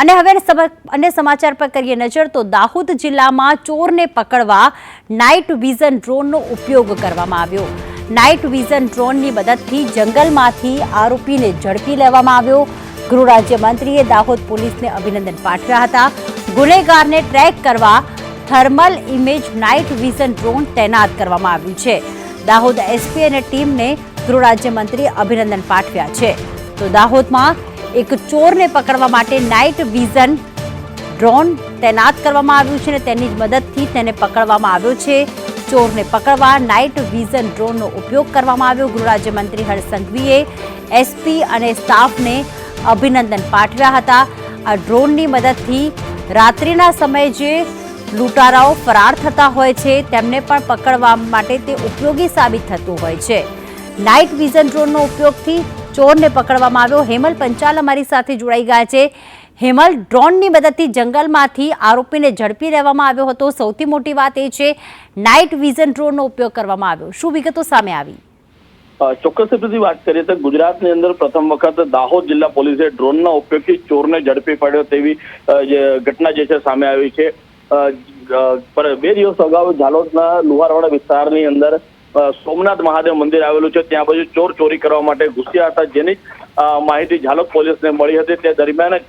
અને હવે અન્ય સમાચાર પર કરીએ નજર, તો દાહોદ જિલ્લામાં ચોરને પકડવા નાઇટ વિઝન ડ્રોનનો ઉપયોગ કરવામાં આવ્યો. નાઇટ વિઝન ડ્રોનની મદદથી જંગલમાંથી આરોપીને ઝડપી લેવામાં આવ્યો. ગૃહ રાજ્યમંત્રીએ દાહોદ પોલીસને અભિનંદન પાઠવ્યા હતા. ગુનેગારને ટ્રેક કરવા thermal image night vision drone તૈનાત કરવામાં આવ્યું છે. દાહોદ એસપી અને ટીમને ગૃહ રાજ્યમંત્રીએ અભિનંદન પાઠવ્યા છે. તો દાહોદમાં એક ચોરને પકડવા માટે નાઇટ વિઝન ડ્રોન તૈનાત કરવામાં આવ્યું છે અને તેની જ મદદથી તેને પકડવામાં આવ્યો છે. ચોરને પકડવા નાઇટ વિઝન ડ્રોનનો ઉપયોગ કરવામાં આવ્યો. ગૃહ રાજ્યમંત્રી એસપી અને સ્ટાફને અભિનંદન પાઠવ્યા હતા. આ ડ્રોનની મદદથી રાત્રિના સમયે જે લૂંટારાઓ ફરાર થતા હોય છે, તેમને પણ પકડવા માટે તે ઉપયોગી સાબિત થતું હોય છે. નાઇટ વિઝન ડ્રોનનો ઉપયોગથી ચોરને પકડવામાં આવ્યો. હેમલ પંચાલ અમારી સાથે જોડાઈ ગયા છે. હેમલ, ડ્રોનની મદદથી જંગલમાંથી આરોપીને ઝડપી લેવામાં આવ્યો હતો. સૌથી મોટી વાત એ છે, નાઇટ વિઝન ડ્રોનનો ઉપયોગ કરવામાં આવ્યો. શું વિગતો સામે આવી? ચોક્કસ રીતે વાત કરીએ તો ગુજરાતની અંદર પ્રથમ વખત દાહોદ જિલ્લા પોલીસે ડ્રોનના ઉપયોગથી ચોરને ઝડપી પડ્યો તેવી ઘટના જે છે સામે આવી છે. બે દિવસ અગાઉ ઝાલોદના લુહારવાડા વિસ્તારની અંદર સોમનાથ મહાદેવ મંદિર આવેલું છે. ત્યાં બાજુ ચોર ચોરી કરવા માટે ઘૂસ્યા હતા. જેની માહિતી ઝાલોદ પોલીસને મળી હતી. તે દરમિયાન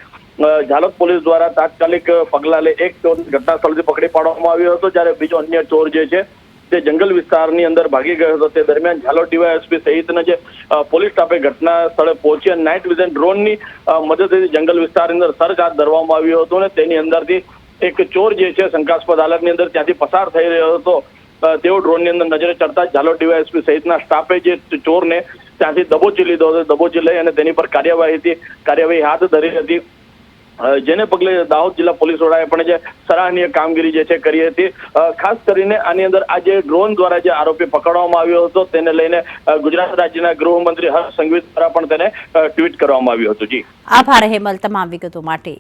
ઝાલોદ પોલીસ દ્વારા તાત્કાલિક પગલા લઈ એક ચોર ઘટના સ્થળથી પકડી પાડવામાં આવ્યો હતો. જ્યારે બીજો અન્ય ચોર જે છે, તે જંગલ વિસ્તારની અંદર ભાગી ગયો હતો. તે દરમિયાન ઝાલોદ ડીવાયએસપી સહિતના જે પોલીસ સ્ટાફે ઘટના સ્થળે પહોંચી અને નાઇટ વિઝન ડ્રોનની મદદથી જંગલ વિસ્તારની અંદર સર્ચ હાથ ધરવામાં આવ્યો હતો અને તેની અંદરથી એક ચોર જે છે, શંકાસ્પદ હાલતની અંદર ત્યાંથી પસાર થઈ રહ્યો હતો. તેઓ ડ્રોનની અંદર નજરે ચડતા ઝાલોદ ડીવાયએસપી સહિતના સ્ટાફે જે ચોરને ત્યાંથી દબોચી લીધો હતો, દબોચી લઈ અને તેની પર કાર્યવાહી કાર્યવાહી હાથ ધરી હતી. જેને પગલે દાહોદ જિલ્લા પોલીસ વડાએ પણ જે સરાહનીય કામગીરી જે છે કરી હતી. ખાસ કરીને આની અંદર આ જે ડ્રોન દ્વારા જે આરોપી પકડવામાં આવ્યો હતો, તેને લઈને ગુજરાત રાજ્યના ગૃહમંત્રી હર્ષ સંઘવી દ્વારા પણ તેને ટ્વીટ કરવામાં આવ્યું હતું. જી. આભાર, હેમલ, તમામ વિગતો માટે.